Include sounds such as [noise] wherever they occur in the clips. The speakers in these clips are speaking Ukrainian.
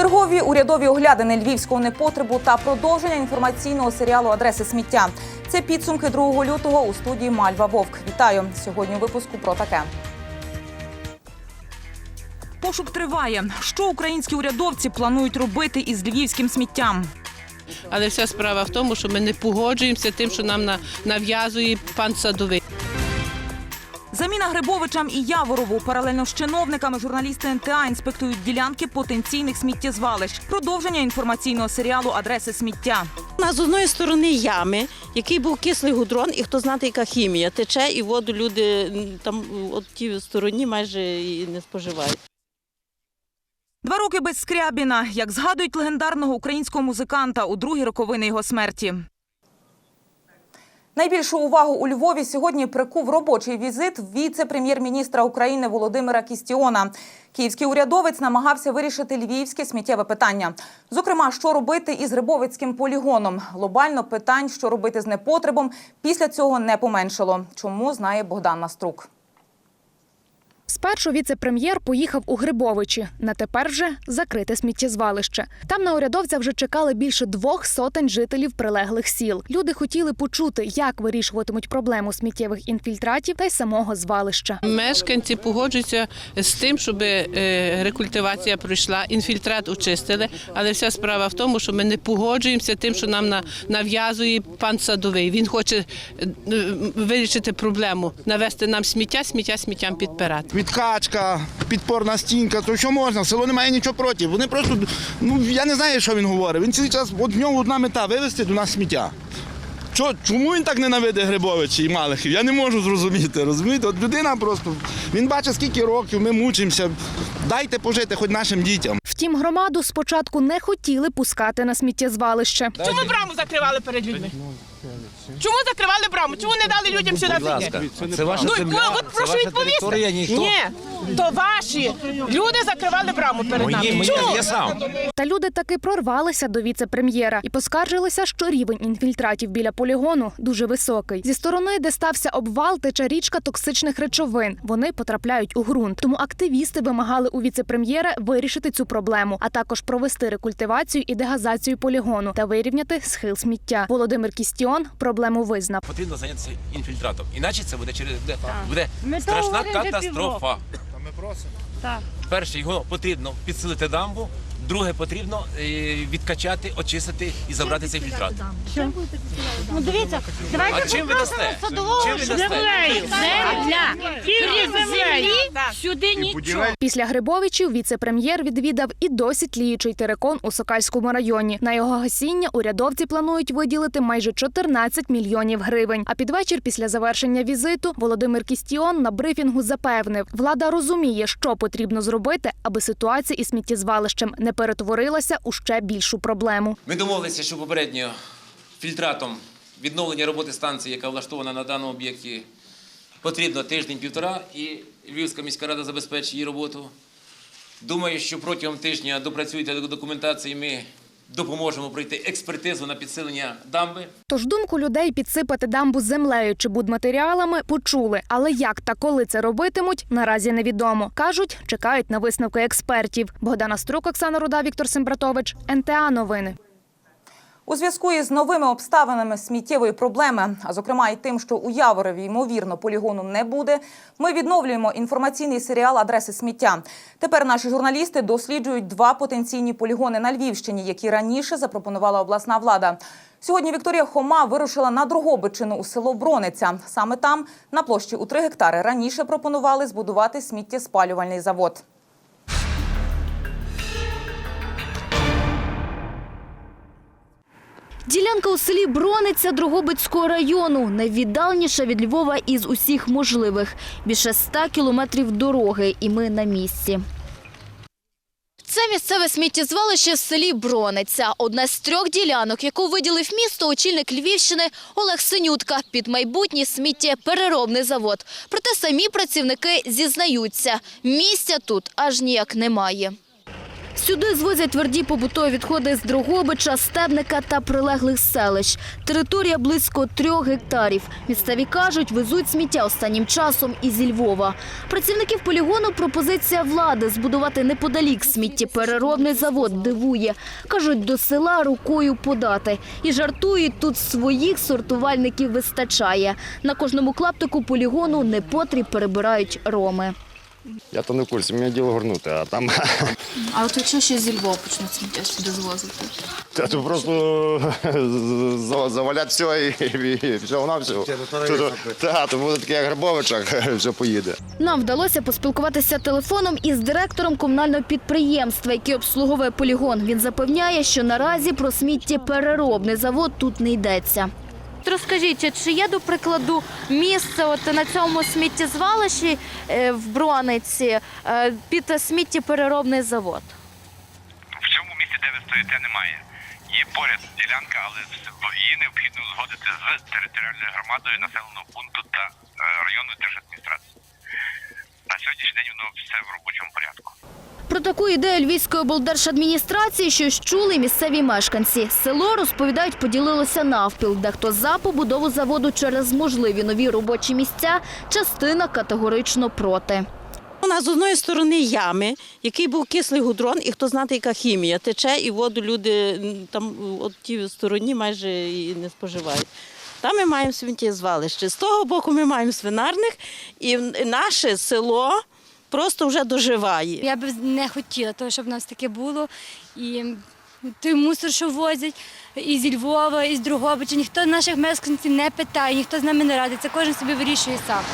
Чергові урядові оглядини львівського непотребу та продовження інформаційного серіалу Адреси сміття. Це підсумки 2 лютого у студії Мальва Вовк. Вітаю сьогодні. У випуску про таке. Пошук триває. Що українські урядовці планують робити із львівським сміттям? Але вся справа в тому, що ми не погоджуємося тим, що нам на- нав'язує пан садовий. Заміна Грибовичам і Яворову паралельно з чиновниками журналісти НТА інспектують ділянки потенційних сміттєзвалищ. Продовження інформаційного серіалу Адреси сміття. У нас з одної сторони ями, який був кислий гудрон, і хто знати, яка хімія тече, і воду люди там от тій стороні майже і не споживають. Два роки без Скрябіна, як згадують легендарного українського музиканта у другі роковини його смерті. Найбільшу увагу у Львові сьогодні прикув робочий візит віце-прем'єр-міністра України Володимира Кістіона. Київський урядовець намагався вирішити львівське сміттєве питання. Зокрема, що робити із Рибовицьким полігоном. Глобально питань, що робити з непотребом, після цього не поменшало. Чому знає Богдан Наструк. Спершу віце-прем'єр поїхав у Грибовичі, на тепер вже закрите сміттєзвалище. Там на урядовця вже чекали більше двох сотень жителів прилеглих сіл. Люди хотіли почути, як вирішуватимуть проблему сміттєвих інфільтратів та й самого звалища. Мешканці погоджуються з тим, щоб е, рекультивація пройшла, інфільтрат очистили. Але вся справа в тому, що ми не погоджуємося тим, що нам на- нав'язує пан садовий. Він хоче е, вирішити проблему, навести нам сміття, сміття сміттям підпирати. Відкачка, підпорна стінка, то що можна, село не має нічого проти. Вони просто, ну я не знаю, що він говорить. Він цілий час, от в нього одна мета вивезти до нас сміття. Чо, чому він так ненавидить Грибовича і Малихів? Я не можу зрозуміти. Розумієте? От людина просто, він бачить, скільки років ми мучимося. Дайте пожити хоч нашим дітям. Втім, громаду спочатку не хотіли пускати на сміттєзвалище. Чому браму закривали перед людьми? Чому закривали браму? Чому не дали людям сюди зайти? Це ваша Ну, земля, ну, от це прошу ваша відповісти. територія, ніхто. Ні, то ваші. Люди закривали браму перед Мої, нами. мої, Чому? я сам. Та люди таки прорвалися до віце-прем'єра і поскаржилися, що рівень інфільтратів біля полігону дуже високий. Зі сторони, де стався обвал, тече річка токсичних речовин. Вони потрапляють у ґрунт. Тому активісти вимагали у віце-прем'єра вирішити цю проблему, а також провести рекультивацію і дегазацію полігону та вирівняти схил сміття. Володимир Кістіон проблему визнав. Потрібно зайнятися інфільтратом. Іначе це буде через буде, буде страшна катастрофа. Ми просимо. Перше, його потрібно підсилити дамбу. Друге, потрібно е, відкачати, очистити і забрати цей фільтрат. Ну дивіться, А давайте чим ви дасте? Чим ви дасте? земля. Тільки землі сюди нічого. Після Грибовичів віце-прем'єр відвідав і досі тліючий терикон у Сокальському районі. На його гасіння урядовці планують виділити майже 14 мільйонів гривень. А під вечір, після завершення візиту, Володимир Кістіон на брифінгу запевнив, влада розуміє, що потрібно зробити, аби ситуація із сміттєзвалищем не перетворилася у ще більшу проблему. Ми домовилися, що попередньо фільтратом відновлення роботи станції, яка влаштована на даному об'єкті, потрібно тиждень-півтора, і Львівська міська рада забезпечить її роботу. Думаю, що протягом тижня допрацюєте до документації, ми допоможемо пройти експертизу на підсилення дамби. Тож думку людей підсипати дамбу землею чи будматеріалами почули. Але як та коли це робитимуть, наразі невідомо. Кажуть, чекають на висновки експертів. Богдана Струк, Оксана Руда, Віктор Сембратович, НТА Новини. У зв'язку із новими обставинами сміттєвої проблеми, а зокрема і тим, що у Яворові ймовірно полігону не буде, ми відновлюємо інформаційний серіал Адреси сміття. Тепер наші журналісти досліджують два потенційні полігони на Львівщині, які раніше запропонувала обласна влада. Сьогодні Вікторія Хома вирушила на Другобичину у село Брониця. Саме там, на площі у 3 гектари, раніше пропонували збудувати сміттєспалювальний завод. Ділянка у селі Брониця Дрогобицького району найвіддаленіша від Львова із усіх можливих. Більше 100 кілометрів дороги, і ми на місці. Це місцеве сміттєзвалище в селі Брониця. Одна з трьох ділянок, яку виділив місто очільник Львівщини Олег Синютка під майбутній сміттєпереробний завод. Проте самі працівники зізнаються, місця тут аж ніяк немає. Сюди звозять тверді побутові відходи з Дрогобича, Стебника та прилеглих селищ. Територія близько трьох гектарів. Місцеві кажуть, везуть сміття останнім часом і зі Львова. Працівників полігону пропозиція влади збудувати неподалік сміттєпереробний завод дивує. Кажуть, до села рукою подати. І жартують, тут своїх сортувальників вистачає. На кожному клаптику полігону непотріб перебирають роми. Я то не в курсі, мені діло горнути, а там А от якщо ще зі Львова почнуть сміття сюди звозити? та то просто завалять все і, і, і все на все. Так, то буде таке як Грабовичах, [laughs] все поїде. Нам вдалося поспілкуватися телефоном із директором комунального підприємства, який обслуговує полігон. Він запевняє, що наразі про сміттєпереробний завод тут не йдеться. Розкажіть, чи є, до прикладу, місце от на цьому сміттєзвалищі е, в Брониці е, під сміттєпереробний завод? В цьому місці, де ви стоїте, немає. Є поряд ділянка, але її необхідно узгодити з територіальною громадою населеного пункту та е, районною держадміністрацією. На сьогоднішній день воно все в робочому порядку. Про таку ідею Львівської облдержадміністрації щось чули місцеві мешканці. Село, розповідають, поділилося навпіл. Дехто за побудову заводу через можливі нові робочі місця, частина категорично проти. У нас з одної сторони ями, який був кислий гудрон, і хто знати, яка хімія тече, і воду люди там от тій стороні майже і не споживають. Там ми маємо сміттєзвалище. З того боку ми маємо свинарник, і наше село просто вже доживає. Я б не хотіла того, щоб в нас таке було. І той мусор, що возять і зі Львова, і з Другобича, ніхто наших мешканців не питає, ніхто з нами не радиться, кожен собі вирішує сам.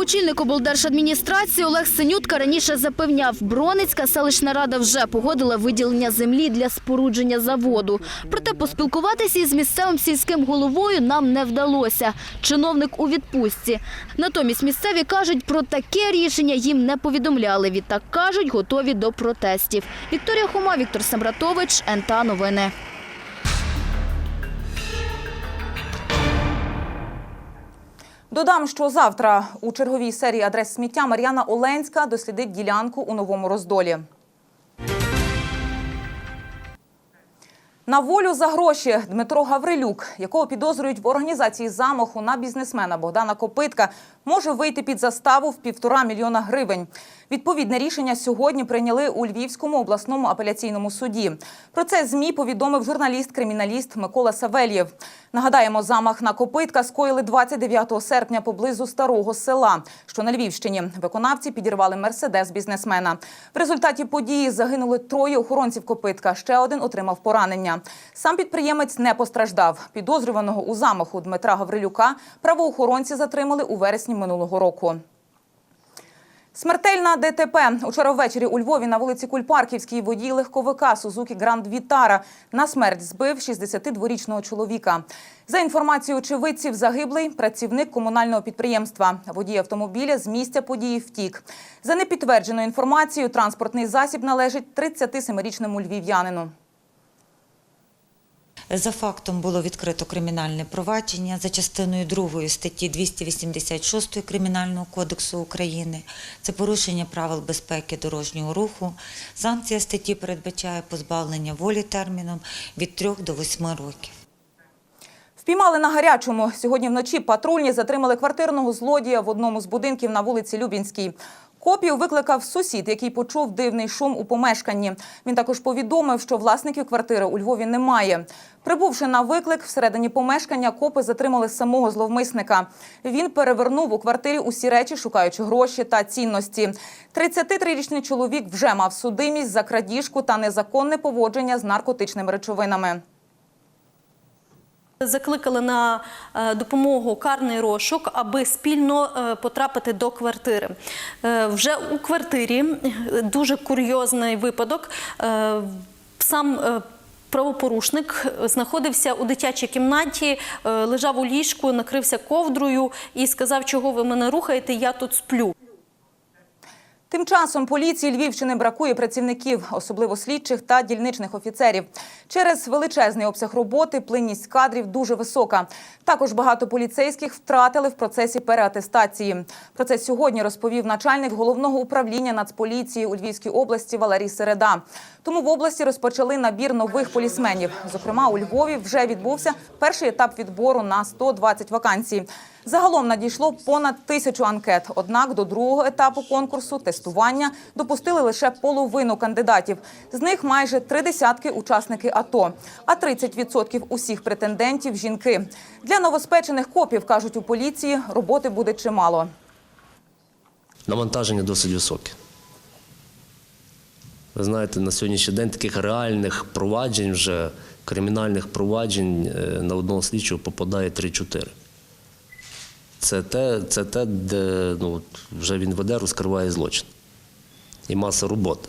Очільник облдержадміністрації Олег Синютка раніше запевняв, Броницька селищна рада вже погодила виділення землі для спорудження заводу. Проте поспілкуватися із місцевим сільським головою нам не вдалося. Чиновник у відпустці. Натомість місцеві кажуть, про таке рішення їм не повідомляли. Відтак кажуть, готові до протестів. Вікторія Хома, Віктор Самратович, НТА Новини. Додам, що завтра у черговій серії адрес сміття Мар'яна Оленська дослідить ділянку у новому роздолі. На волю за гроші Дмитро Гаврилюк, якого підозрюють в організації замаху на бізнесмена Богдана Копитка, може вийти під заставу в півтора мільйона гривень. Відповідне рішення сьогодні прийняли у Львівському обласному апеляційному суді. Про це змі повідомив журналіст-криміналіст Микола Савельєв. Нагадаємо, замах на Копитка скоїли 29 серпня поблизу старого села, що на Львівщині. Виконавці підірвали мерседес бізнесмена. В результаті події загинули троє охоронців Копитка. Ще один отримав поранення. Сам підприємець не постраждав. Підозрюваного у замаху Дмитра Гаврилюка правоохоронці затримали у вересні минулого року. Смертельна ДТП. Учора ввечері у Львові на вулиці Кульпарківській водій легковика Сузукі Гранд Вітара на смерть збив 62-річного чоловіка. За інформацією очевидців, загиблий працівник комунального підприємства. Водій автомобіля з місця події втік. За непідтвердженою інформацією, транспортний засіб належить 37-річному львів'янину. За фактом було відкрито кримінальне провадження за частиною 2 статті 286 Кримінального кодексу України. Це порушення правил безпеки дорожнього руху. Санкція статті передбачає позбавлення волі терміном від 3 до 8 років. Впіймали на гарячому. Сьогодні вночі патрульні затримали квартирного злодія в одному з будинків на вулиці Любінській. Копію викликав сусід, який почув дивний шум у помешканні. Він також повідомив, що власників квартири у Львові немає. Прибувши на виклик, всередині помешкання копи затримали самого зловмисника. Він перевернув у квартирі усі речі, шукаючи гроші та цінності. 33-річний чоловік вже мав судимість за крадіжку та незаконне поводження з наркотичними речовинами. Закликали на е, допомогу карний розшук, аби спільно е, потрапити до квартири. Е, Вже у квартирі дуже курйозний випадок. Сам правопорушник знаходився у дитячій кімнаті, лежав у ліжку, накрився ковдрою і сказав, чого ви мене рухаєте, я тут сплю. Тим часом поліції Львівщини бракує працівників, особливо слідчих та дільничних офіцерів. Через величезний обсяг роботи плинність кадрів дуже висока. Також багато поліцейських втратили в процесі переатестації. Про це сьогодні розповів начальник головного управління Нацполіції у Львівській області Валерій Середа. Тому в області розпочали набір нових полісменів. Зокрема, у Львові вже відбувся перший етап відбору на 120 вакансій. Загалом надійшло понад тисячу анкет. Однак до другого етапу конкурсу тестування допустили лише половину кандидатів. З них майже три десятки учасники АТО, а 30% усіх претендентів жінки. Для новоспечених копів кажуть у поліції, роботи буде чимало. Навантаження досить високе. Ви знаєте, на сьогоднішній день таких реальних проваджень, вже кримінальних проваджень е, на одного слідчого попадає 3-4. Це те, це те, де ну, вже він веде, розкриває злочин. І маса роботи.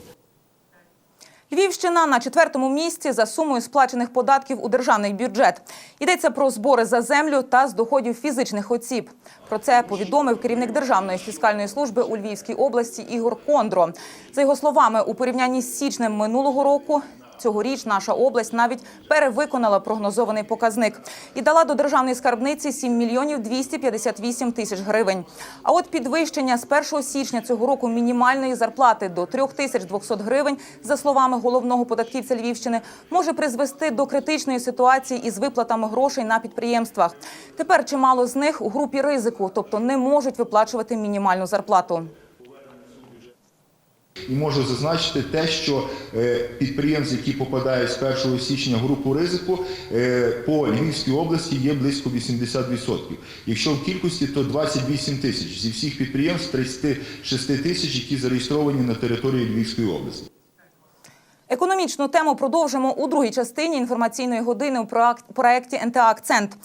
Львівщина на четвертому місці за сумою сплачених податків у державний бюджет. Йдеться про збори за землю та з доходів фізичних осіб. Про це повідомив керівник Державної фіскальної служби у Львівській області Ігор Кондро. За його словами, у порівнянні з січнем минулого року. Цьогоріч наша область навіть перевиконала прогнозований показник і дала до державної скарбниці 7 мільйонів 258 тисяч гривень. А от підвищення з 1 січня цього року мінімальної зарплати до 3200 гривень, за словами головного податківця Львівщини, може призвести до критичної ситуації із виплатами грошей на підприємствах. Тепер чимало з них у групі ризику, тобто не можуть виплачувати мінімальну зарплату. І можу зазначити те, що е, підприємств, які попадають з 1 січня в групу ризику, е, по Львівській області є близько 80%. Якщо в кількості, то 28 тисяч зі всіх підприємств 36 тисяч, які зареєстровані на території Львівської області. Економічну тему продовжимо у другій частині інформаційної години у проекті НТА Акцент.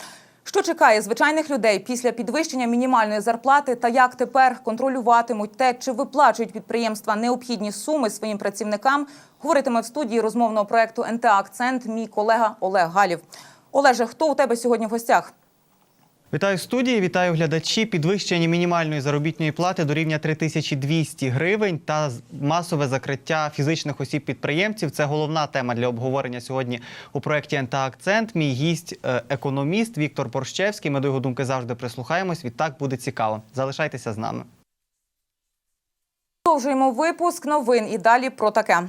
Що чекає звичайних людей після підвищення мінімальної зарплати та як тепер контролюватимуть те, чи виплачують підприємства необхідні суми своїм працівникам, говоритиме в студії розмовного проекту НТА Акцент мій колега Олег Галів. Олеже, хто у тебе сьогодні в гостях? Вітаю студії, вітаю глядачі. Підвищення мінімальної заробітної плати до рівня 3200 гривень та масове закриття фізичних осіб-підприємців. Це головна тема для обговорення сьогодні у проєкті «НТА Акцент». Мій гість е, економіст Віктор Порщевський. Ми до його думки завжди прислухаємось. Відтак буде цікаво. Залишайтеся з нами. Продовжуємо випуск новин і далі про таке.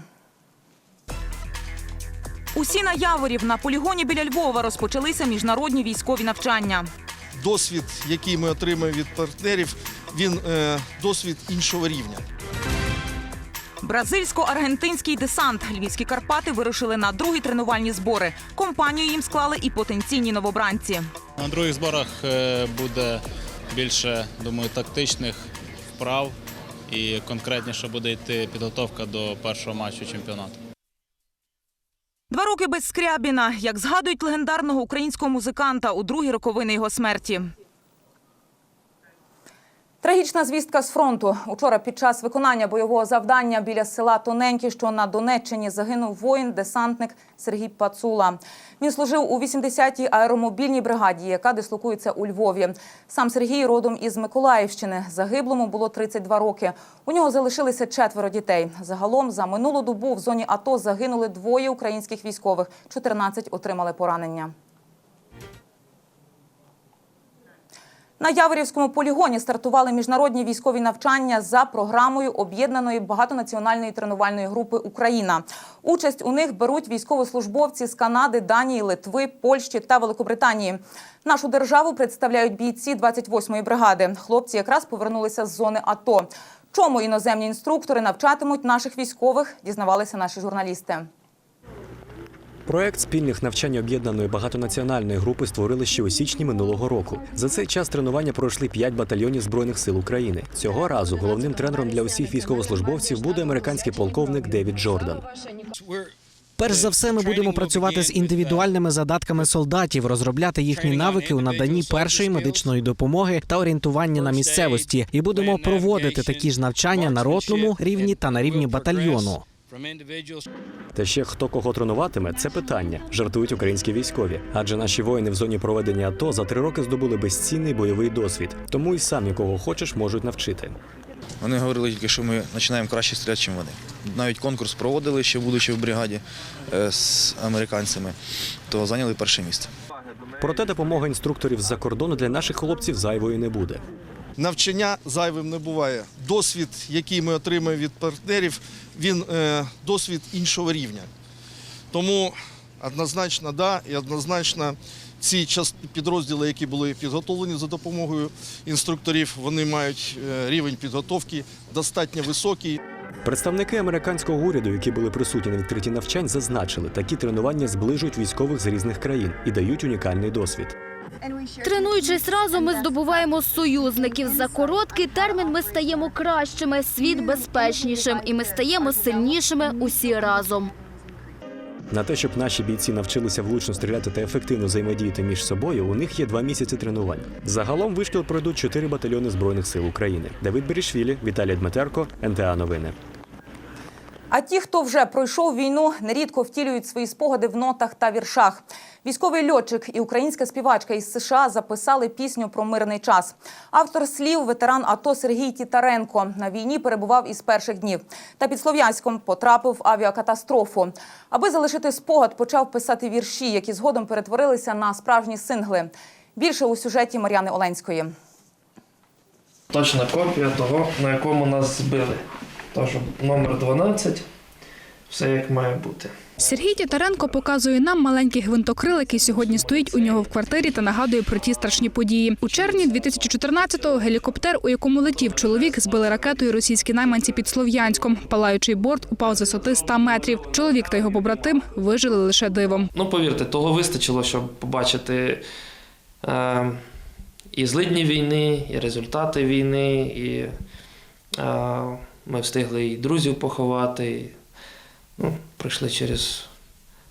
Усі на Яворів на полігоні біля Львова розпочалися міжнародні військові навчання. Досвід, який ми отримуємо від партнерів, він е, досвід іншого рівня. Бразильсько-аргентинський десант. Львівські Карпати вирушили на другі тренувальні збори. Компанію їм склали і потенційні новобранці. На других зборах е, буде більше, думаю, тактичних вправ і конкретніше буде йти підготовка до першого матчу чемпіонату. Два роки без Скрябіна, як згадують легендарного українського музиканта у другі роковини його смерті. Трагічна звістка з фронту. Учора під час виконання бойового завдання біля села Тоненькі, що на Донеччині, загинув воїн-десантник Сергій Пацула. Він служив у 80-й аеромобільній бригаді, яка дислокується у Львові. Сам Сергій родом із Миколаївщини. Загиблому було 32 роки. У нього залишилися четверо дітей. Загалом за минулу добу в зоні АТО загинули двоє українських військових, 14 отримали поранення. На Яворівському полігоні стартували міжнародні військові навчання за програмою об'єднаної багатонаціональної тренувальної групи Україна. Участь у них беруть військовослужбовці з Канади, Данії, Литви, Польщі та Великобританії. Нашу державу представляють бійці 28-ї бригади. Хлопці якраз повернулися з зони АТО. Чому іноземні інструктори навчатимуть наших військових, дізнавалися наші журналісти. Проект спільних навчань об'єднаної багатонаціональної групи створили ще у січні минулого року. За цей час тренування пройшли п'ять батальйонів збройних сил України. Цього разу головним тренером для усіх військовослужбовців буде американський полковник Девід Джордан. Перш за все, ми будемо працювати з індивідуальними задатками солдатів, розробляти їхні навики у наданні першої медичної допомоги та орієнтування на місцевості, і будемо проводити такі ж навчання на ротному рівні та на рівні батальйону. Та ще хто кого тренуватиме, це питання. Жартують українські військові. Адже наші воїни в зоні проведення АТО за три роки здобули безцінний бойовий досвід. Тому і самі кого хочеш можуть навчити. Вони говорили тільки, що ми починаємо краще стріляти, ніж вони. Навіть конкурс проводили ще будучи в бригаді е, з американцями, то зайняли перше місце. Проте допомога інструкторів з-за кордону для наших хлопців зайвою не буде. Навчання зайвим не буває. Досвід, який ми отримуємо від партнерів, він е, досвід іншого рівня. Тому однозначно да, і однозначно ці підрозділи, які були підготовлені за допомогою інструкторів, вони мають е, рівень підготовки достатньо високий. Представники американського уряду, які були присутні на відкритті навчань, зазначили, такі тренування зближують військових з різних країн і дають унікальний досвід. Тренуючись разом, ми здобуваємо союзників. За короткий термін ми стаємо кращими, світ безпечнішим, і ми стаємо сильнішими усі разом. На те, щоб наші бійці навчилися влучно стріляти та ефективно взаємодіяти між собою, у них є два місяці тренувань. Загалом вишкіл пройдуть чотири батальйони збройних сил України. Давид Берішвілі, Віталій Дмитерко, НТА Новини. А ті, хто вже пройшов війну, нерідко втілюють свої спогади в нотах та віршах. Військовий льотчик і українська співачка із США записали пісню про мирний час. Автор слів ветеран АТО Сергій Тітаренко на війні перебував із перших днів. Та під Слов'янськом потрапив в авіакатастрофу. Аби залишити спогад, почав писати вірші, які згодом перетворилися на справжні сингли. Більше у сюжеті Мар'яни Оленської. Точна копія того, на якому нас збили. Тож номер 12, все як має бути. Сергій Тітаренко показує нам маленький гвинтокрил, який сьогодні стоїть у нього в квартирі та нагадує про ті страшні події. У червні 2014-го гелікоптер, у якому летів чоловік, збили ракетою російські найманці під Слов'янськом. Палаючий борт упав з висоти 100 метрів. Чоловік та його побратим вижили лише дивом. Ну, повірте, того вистачило, щоб побачити е, і злидні війни, і результати війни, і е, ми встигли і друзів поховати. І, ну, пройшли через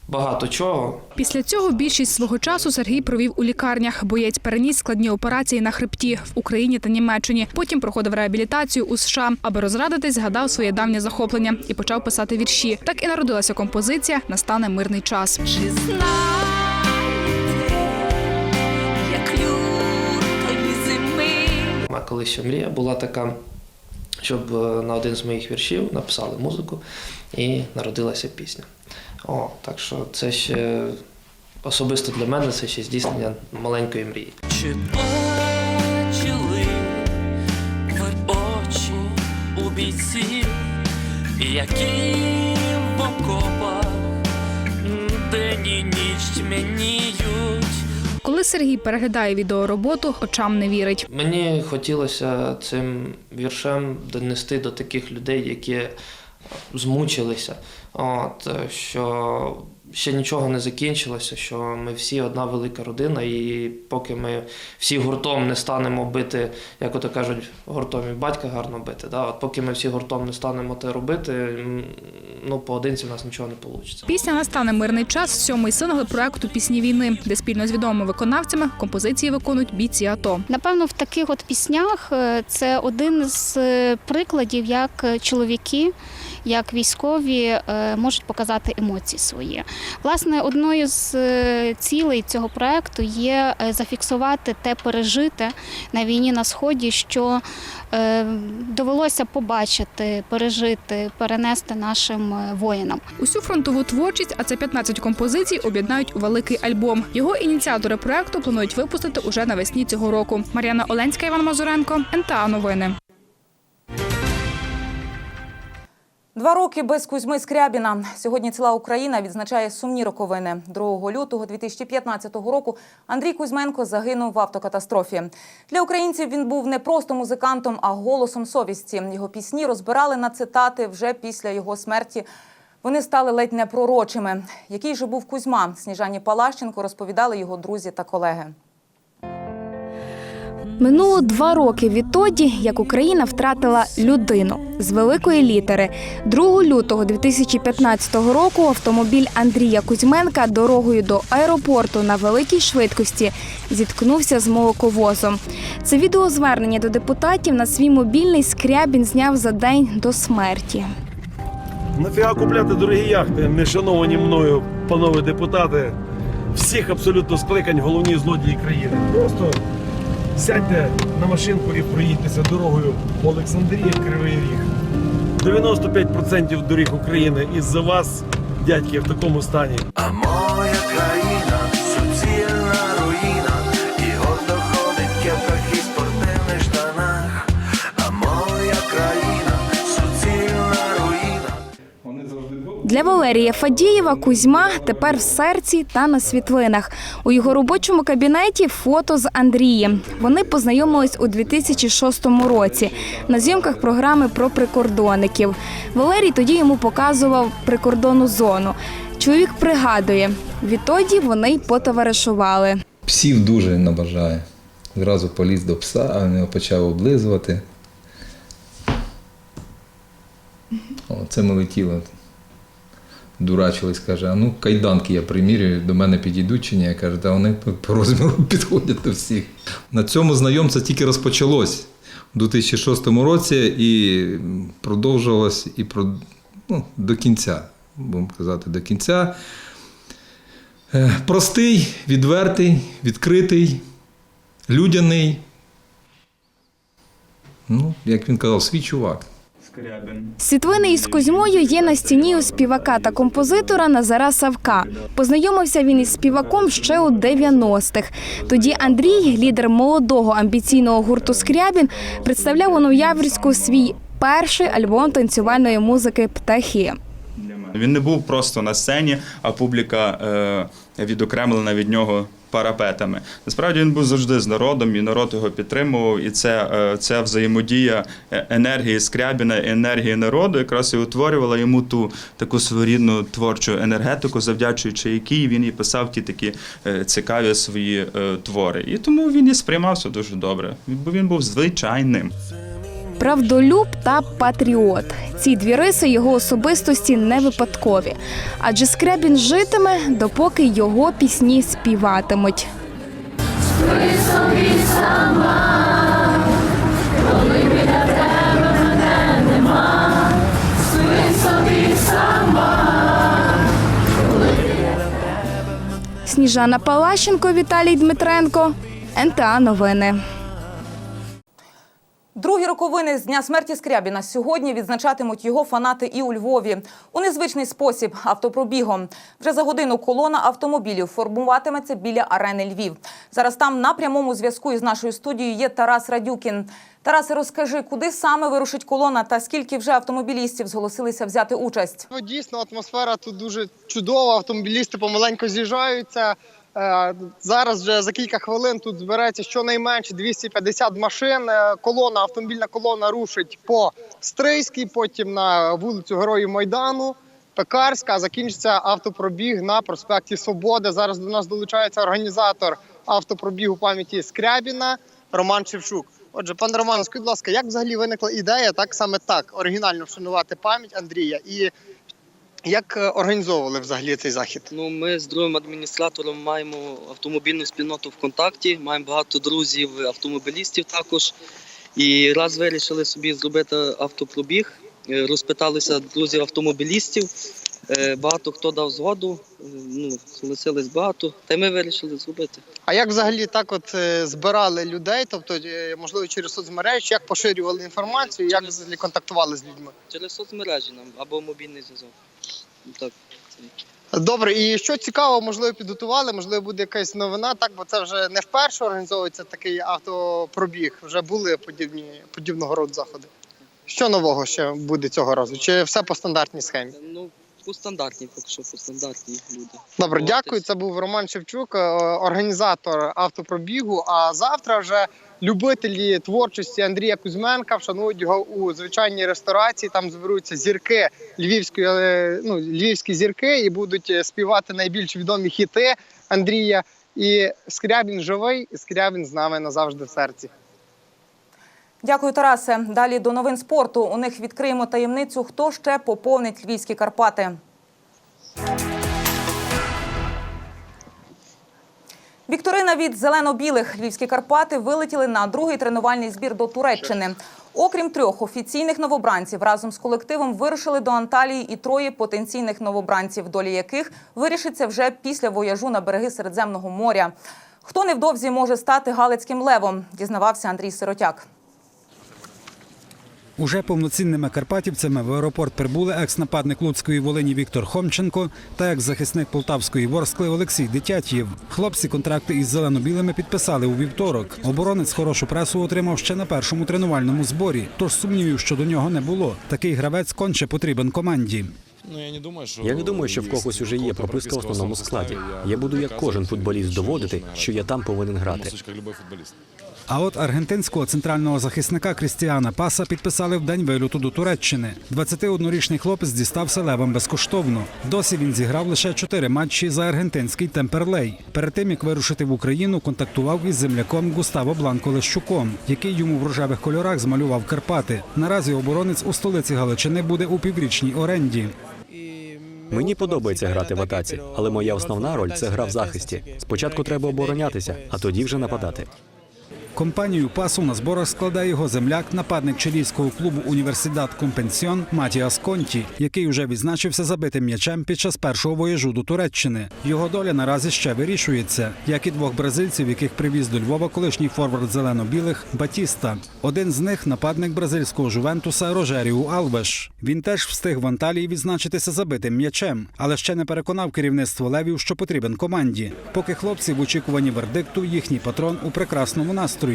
багато чого. Після цього більшість свого часу Сергій провів у лікарнях. Боєць переніс складні операції на хребті в Україні та Німеччині. Потім проходив реабілітацію у США. Аби розрадитись, згадав своє давнє захоплення і почав писати вірші. Так і народилася композиція Настане мирний час. як зими. Коли ще мрія була така, щоб е, на один з моїх віршів написали музику і народилася пісня. О, так що це ще особисто для мене це ще здійснення маленької мрії. Чи бачили ви очі у бійців, які в окопах Коли Сергій переглядає відеороботу, очам не вірить. Мені хотілося цим віршем донести до таких людей, які змучилися, от, що ще нічого не закінчилося, що ми всі одна велика родина, і поки ми всі гуртом не станемо бити, як ото кажуть, гуртом і батька гарно бити. Да? От поки ми всі гуртом не станемо те робити, ну поодинці в нас нічого не вийде. Пісня Настане мирний час сьомий сингл проекту Пісні війни, де спільно з відомими виконавцями композиції виконують бійці АТО. Напевно, в таких от піснях е, це один з е, прикладів, як е, чоловіки, як військові е, можуть показати емоції свої. Власне, одною з е, цілей цього проекту є е, зафіксувати те пережите на війні на сході, що довелося побачити, пережити, перенести нашим воїнам. Усю фронтову творчість, а це 15 композицій, об'єднають у великий альбом. Його ініціатори проекту планують випустити уже навесні цього року. Мар'яна Оленська, Іван Мазуренко, НТА Новини. Два роки без Кузьми Скрябіна. Сьогодні ціла Україна відзначає сумні роковини. 2 лютого 2015 року Андрій Кузьменко загинув в автокатастрофі. Для українців він був не просто музикантом, а голосом совісті. Його пісні розбирали на цитати вже після його смерті. Вони стали ледь не пророчими. Який же був Кузьма? Сніжані Палащенко розповідали його друзі та колеги. Минуло два роки відтоді, як Україна втратила людину з великої літери. 2 лютого 2015 року автомобіль Андрія Кузьменка дорогою до аеропорту на великій швидкості зіткнувся з молоковозом. Це відеозвернення до депутатів на свій мобільний скрябін зняв за день до смерті. Нафіга купляти дорогі яхти, не шановані мною, панове депутати, всіх абсолютно скликань головні злодії країни. Просто Сядьте на машинку і проїдьтеся дорогою Олександрія Кривий Ріг. 95% доріг України із-за вас, дядьки, в такому стані. А моя країна Для Валерія Фадієва Кузьма тепер в серці та на світлинах. У його робочому кабінеті фото з Андрієм. Вони познайомились у 2006 році на зйомках програми про прикордонників. Валерій тоді йому показував прикордонну зону. Чоловік пригадує, відтоді вони й потоваришували. Псів дуже набажає. Зразу поліз до пса, а він його почав облизувати. О, це ми летіли. Дурачились, каже, а ну кайданки я примірюю, до мене підійдуть чи ні. Я кажу, та вони по розміру [laughs] підходять до всіх. На цьому знайомство тільки розпочалось у 2006 році і продовжувалось і про, ну, до кінця, будемо казати, до кінця. Е, Простий, відвертий, відкритий, людяний. Ну, як він казав, свій чувак. Світлини із Кузьмою є на стіні у співака та композитора Назара Савка. Познайомився він із співаком ще у 90-х. Тоді Андрій, лідер молодого амбіційного гурту Скрябін, представляв у Новояворську свій перший альбом танцювальної музики Птахи. Він не був просто на сцені, а публіка е, відокремлена від нього парапетами. Насправді він був завжди з народом, і народ його підтримував. І це, е, ця взаємодія е, енергії Скрябіна і енергії народу якраз і утворювала йому ту таку своєрідну творчу енергетику, завдячуючи якій він і писав ті такі е, цікаві свої твори. І тому він і сприймався дуже добре, бо він був звичайним. Правдолюб та патріот. Ці дві риси його особистості не випадкові, адже Скрябін житиме, допоки його пісні співатимуть. Сніжана Палащенко, Віталій Дмитренко, НТА Новини. Другі роковини з дня смерті Скрябіна сьогодні відзначатимуть його фанати і у Львові. У незвичний спосіб автопробігом. Вже за годину колона автомобілів формуватиметься біля арени Львів. Зараз там на прямому зв'язку із нашою студією є Тарас Радюкін. Тарасе, розкажи, куди саме вирушить колона та скільки вже автомобілістів зголосилися взяти участь? Ну, Дійсно, атмосфера тут дуже чудова. Автомобілісти помаленьку з'їжджаються. Е, Зараз вже за кілька хвилин тут збереться щонайменше 250 машин. Е, Колона, автомобільна колона рушить по Стрийській, потім на вулицю Героїв Майдану, Пекарська. Закінчиться автопробіг на проспекті Свободи. Зараз до нас долучається організатор автопробігу пам'яті Скрябіна Роман Шевчук. Отже, пане Роман, скажіть, будь ласка, як взагалі виникла ідея так саме так оригінально вшанувати пам'ять Андрія і як е, організовували взагалі цей захід? Ну, ми з другим адміністратором маємо автомобільну спільноту ВКонтакті, маємо багато друзів, автомобілістів також. І раз вирішили собі зробити автопробіг, е, розпиталися друзів автомобілістів. е, Багато хто дав згоду, ну, согласились багато, та й ми вирішили зробити. А як взагалі так от збирали людей, тобто, можливо, через соцмережі, як поширювали інформацію, як взагалі контактували з людьми? Через соцмережі нам або мобільний зв'язок. Ну, Так. Добре, і що цікаво, можливо, підготували, можливо, буде якась новина, так, бо це вже не вперше організовується такий автопробіг, вже були подібні, подібного роду заходи. Що нового ще буде цього разу? Чи все по стандартній схемі? Ну, по стандартній, поки що по стандартній люди. Добре, дякую. Це був Роман Шевчук, е, організатор автопробігу. А завтра вже любителі творчості Андрія Кузьменка вшанують його у звичайній ресторації. Там зберуться зірки львівської, е, ну, львівські зірки і будуть е, співати найбільш відомі хіти Андрія. І Скрябін живий, і Скрябін з нами назавжди в серці. Дякую, Тарасе. Далі до новин спорту. У них відкриємо таємницю, хто ще поповнить львівські Карпати. Вікторина від зелено-білих львівські Карпати вилетіли на другий тренувальний збір до Туреччини. Окрім трьох офіційних новобранців, разом з колективом вирушили до Анталії і троє потенційних новобранців, долі яких вирішиться вже після вояжу на береги Середземного моря. Хто невдовзі може стати галицьким левом, дізнавався Андрій Сиротяк. Уже повноцінними карпатівцями в аеропорт прибули екс-нападник Луцької Волині Віктор Хомченко та екс-захисник Полтавської Ворскли Олексій Дитятєв. Хлопці контракти із зелено-білими підписали у вівторок. Оборонець хорошу пресу отримав ще на першому тренувальному зборі, тож сумнівів щодо нього не було. Такий гравець конче потрібен команді. Я не думаю, що в когось уже є прописка в основному складі. Я буду як кожен футболіст доводити, що я там повинен грати. А от аргентинського центрального захисника Крістіана Паса підписали в день вилюту до Туреччини. 21-річний хлопець дістався левом безкоштовно. Досі він зіграв лише чотири матчі за аргентинський Темперлей. Перед тим як вирушити в Україну, контактував із земляком Густаво Бланко Лещуком, який йому в рожевих кольорах змалював Карпати. Наразі оборонець у столиці Галичини буде у піврічній оренді. Мені подобається грати в атаці, але моя основна роль це гра в захисті. Спочатку треба оборонятися, а тоді вже нападати. Компанію пасу на зборах складає його земляк, нападник чилійського клубу Універсидад Компенсіон Матіас Конті, який вже відзначився забитим м'ячем під час першого воєжу до Туреччини. Його доля наразі ще вирішується, як і двох бразильців, яких привіз до Львова колишній форвард зелено-білих Батіста. Один з них нападник бразильського Жувентуса Рожеріу Алвеш. Він теж встиг в Анталії відзначитися забитим м'ячем, але ще не переконав керівництво левів, що потрібен команді. Поки хлопці в очікуванні вердикту, їхній патрон у прекрасному настрої.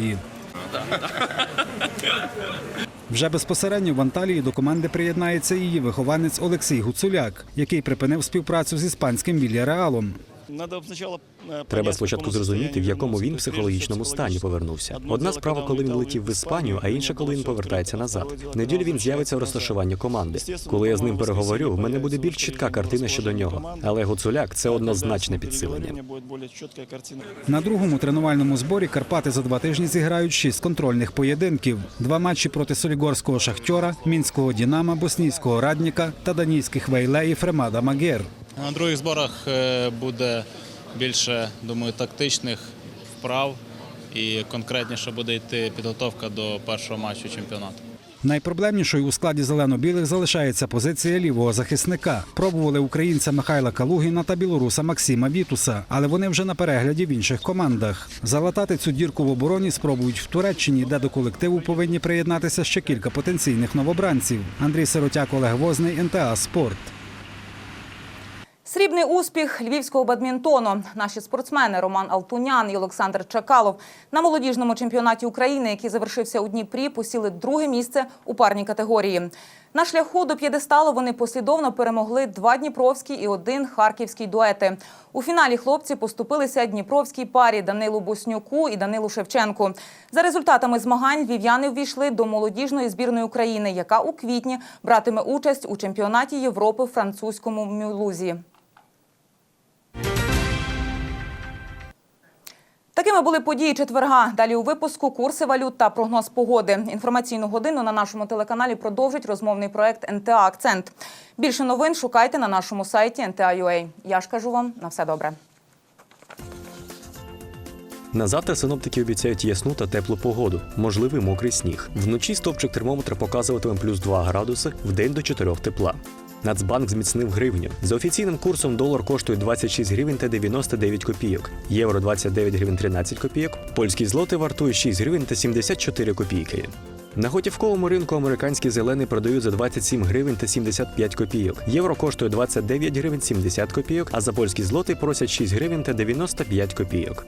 Вже безпосередньо в Анталії до команди приєднається її вихованець Олексій Гуцуляк, який припинив співпрацю з іспанським Вільяреалом. Треба спочатку зрозуміти, в якому він психологічному стані повернувся. Одна справа, коли він летів в Іспанію, а інша, коли він повертається назад. В неділю він з'явиться в розташуванні команди. Коли я з ним переговорю, в мене буде більш чітка картина щодо нього. Але Гуцуляк це однозначне підсилення. На другому тренувальному зборі Карпати за два тижні зіграють шість контрольних поєдинків: два матчі проти Солігорського Шахтьора, Мінського Дінама, Боснійського Радніка та данійських Вейле і Фремада Магер. На других зборах е, буде більше, думаю, тактичних вправ і конкретніше буде йти підготовка до першого матчу чемпіонату. Найпроблемнішою у складі зелено-білих залишається позиція лівого захисника. Пробували українця Михайла Калугіна та білоруса Максима Вітуса, але вони вже на перегляді в інших командах. Залатати цю дірку в обороні спробують в Туреччині, де до колективу повинні приєднатися ще кілька потенційних новобранців. Андрій Сиротяк, Олег Возний, НТА Спорт. Срібний успіх львівського бадмінтону. Наші спортсмени Роман Алтунян і Олександр Чакалов на молодіжному чемпіонаті України, який завершився у Дніпрі, посіли друге місце у парній категорії. На шляху до п'єдесталу вони послідовно перемогли два дніпровські і один харківський дуети. У фіналі хлопці поступилися дніпровській парі Данилу Боснюку і Данилу Шевченку. За результатами змагань вів'яни ввійшли до молодіжної збірної України, яка у квітні братиме участь у чемпіонаті Європи в французькому Мюлузі. Такими були події четверга. Далі у випуску курси валют та прогноз погоди. Інформаційну годину на нашому телеканалі продовжить розмовний проект НТА Акцент. Більше новин шукайте на нашому сайті NTA.ua. Я ж кажу вам на все добре. На завтра синоптики обіцяють ясну та теплу погоду, можливий мокрий сніг. Вночі стовпчик термометра показуватиме плюс 2 градуси, в день до 4 тепла. Нацбанк зміцнив гривню. За офіційним курсом долар коштує 26 гривень та 99 копійок, євро 29 гривень 13 копійок, польський злотий вартує 6 гривень та 74 копійки. На готівковому ринку американський зелений продають за 27 гривень та 75 копійок. Євро коштує 29 гривень 70 копійок, а за польський злотий просять 6 гривень та 95 копійок.